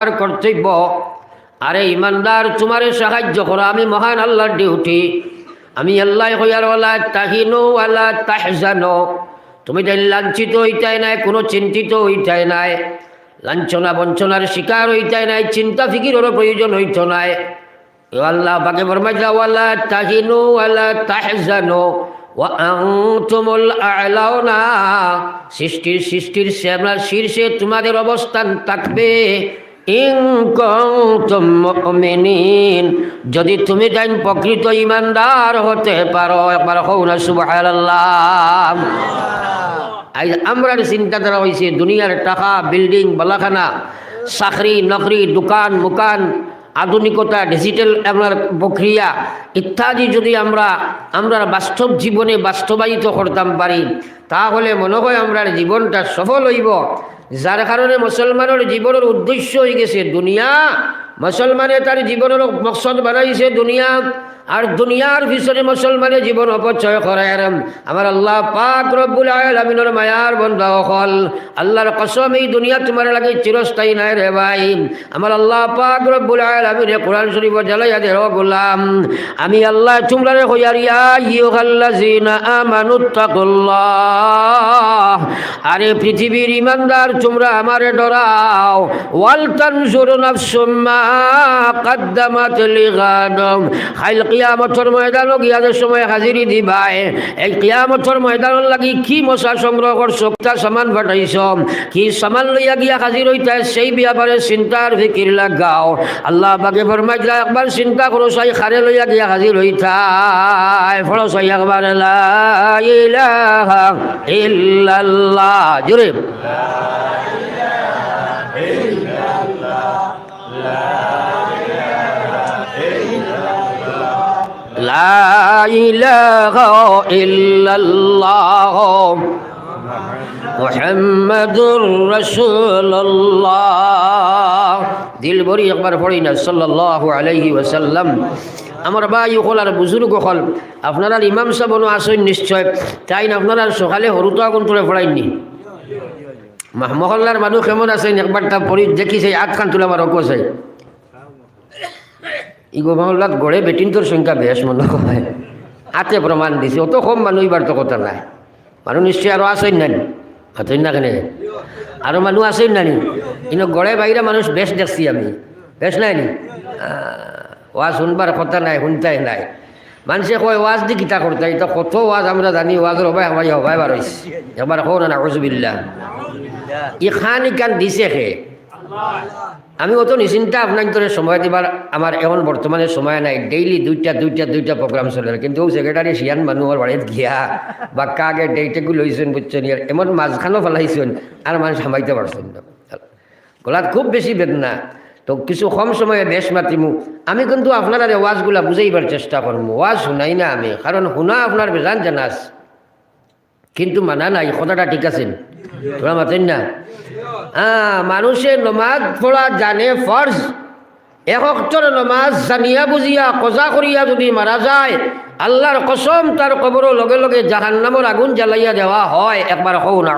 কর্তব্য। আরে ইমানদার তোমারে সাহায্য করো, আমি মহান আল্লাহর ডিউটি আমি আল্লাহ হইয়ার ওলা তাহিনো আল্লাহ তাহজানো। তুমি তাই লাঞ্ছিত হইতাই নাই, কোনো চিন্তিত হইতাই নাই। লাঞ্ছনা বঞ্চনার শিকার হইতাই নাই, চিন্তা ফিকিরেরও প্রয়োজন হইত নাই। আল্লাহ বাকে ওয়ালা তাহিনো আল্লাহ তাহজানো। সৃষ্টির সৃষ্টির শীর্ষে তোমাদের অবস্থান থাকবে। যদি তুমি জান প্রকৃত ইমানদার হতে পারো, একবার হও না, সুবহানাল্লাহ। আজ আমরার চিন্তাধারা হয়েছে দুনিয়ার টাকা, বিল্ডিং, বালাখানা, চাকরি, নকরি, দোকান, মোকান, আধুনিকতা, ডিজিটাল আপনার প্রক্রিয়া, ইত্যাদি যদি আমরা আমরা বাস্তব জীবনে বাস্তবায়িত করতাম পারি, তাহলে মনে হয় আমরা জীবনটা সফল হইব। যার কারণে মুসলমানের জীবনের উদ্দেশ্য হয়ে গেছে দুনিয়া। মুসলমানে তার জীবনের মকসদ বানাইছে দুনিয়া আর দুনিয়ার পিছনে মুসলমানের জীবন অপচয় করে আমার আল্লাহ পাক রব্বুল আলামিনের মায়ার বন্ধা হল আল্লাহর কসম, এই দুনিয়া তোমার লাগে চিরস্থায়ী নাই রে ভাই। আমার আল্লাহ পাক রব্বুল আলামিন কোরআন শরীফ জ্বালাইয়া দে গোলাম। আমি আল্লাহ তোমরা আমানুত্তাকুল্লাহ আরে পৃথিবীর ইমানদার, তোমরা আমারে ডরাও। ওয়াল তানজুর নাফসুম মা قدمت লিগাদম খাইল কিয়ামতর ময়দান গিয়াদের সময় হাজিরি দিবাই এই কিয়ামতর ময়দান লাগি কি মশা সংগ্রহ করছো তা সামান ফাটাইছ কি সামান লইয়া গিয়া হাজির হইতে সেই ব্যাপারে চিন্তার ফিকির লাগাও আল্লাহ বাকে ফরমাইলা একবার চিন্তা করো সাই খারে লইয়া গিয়া হাজির হইতাই ফলো সাই একবার লা ইলাহা ইল্লাল্লাহ জোরে لا إله إلا الله محمد رسول الله দিল ভরি একবার পড়ি না সাল্লাল্লাহু আলাইহি ওয়াসাল্লাম আমার ভাই হল আর বুজুর্গ হল আপনারা ইমাম সাহেবনও আসেন নিশ্চয় তাই না আপনারা সকালে হরুতো আগুন তুলে পড়াইননি মহল্লার মানুষ কেমন আছেন একবারটা পড়ি দেখিছে আট খান তুলে আমার অকো চাই ইগো মহল্লাত গড়ে বেটিন তোর সংখ্যা বেশ মনে হয় হাতে প্রমাণ দিছে, অত কম মানুষ এবার তো কথা নাই। মানুষ নিশ্চয় আরও আসেন নানি হাতেন না কেন? আরও মানুষ আসেন নানি কিন্তু গড়ে বাইরে মানুষ বেশ দেখছি আমি। বেশ নাই নি? ওয়াজ শুনবার কথা নাই, শুনতাই নাই। মানুষে কয় ওয়াজ দি কিতা করতাই তো কত ওয়াজ আমরা জানি ওয়াজের হবাই হবাই হবাই বার এবার কো না নাকজবিল্লা ই খান ইকান দিছে খে আমি অত নিশ্চিন্তা আপনার ধরে সময় দিবার আমার এখন বর্তমানে সময় নাই। ডেইলি দুইটা দুইটা দুইটা প্রোগ্রাম চলে কিন্তু সেক্রেটারি সিয়ান মানুহর বাড়িত গিয়া বা কাকে ডেইটেকু লইছেন বুঝছেন ইয়ার এমন মাঝখানো ফেলাইছেন আর মানুষ সামাইতে পারছেন গলাত খুব বেশি বেদনা। তো কিছু কম সময়ে দেশ মাতিমু। আমি কিন্তু আপনার ওয়াজগুলা বুঝাইবার চেষ্টা করব ওয়াজ শুনাই না আমি। কারণ শুনা আপনার বেজান জানাস কিন্তু মানা নাই কথাটা ঠিক আছে। তোরা মাতেন না। হ্যাঁ মানুষে নমাজ পড়া জানে ফর্জ। একক্তর নমাজ জানিয়া বুঝিয়া, কজা করিয়া যদি মারা যায়, আল্লাহর কসম তার কবর লগে লগে জাহান্নামর আগুন জ্বালাইয়া দেওয়া হয়। একবার হও না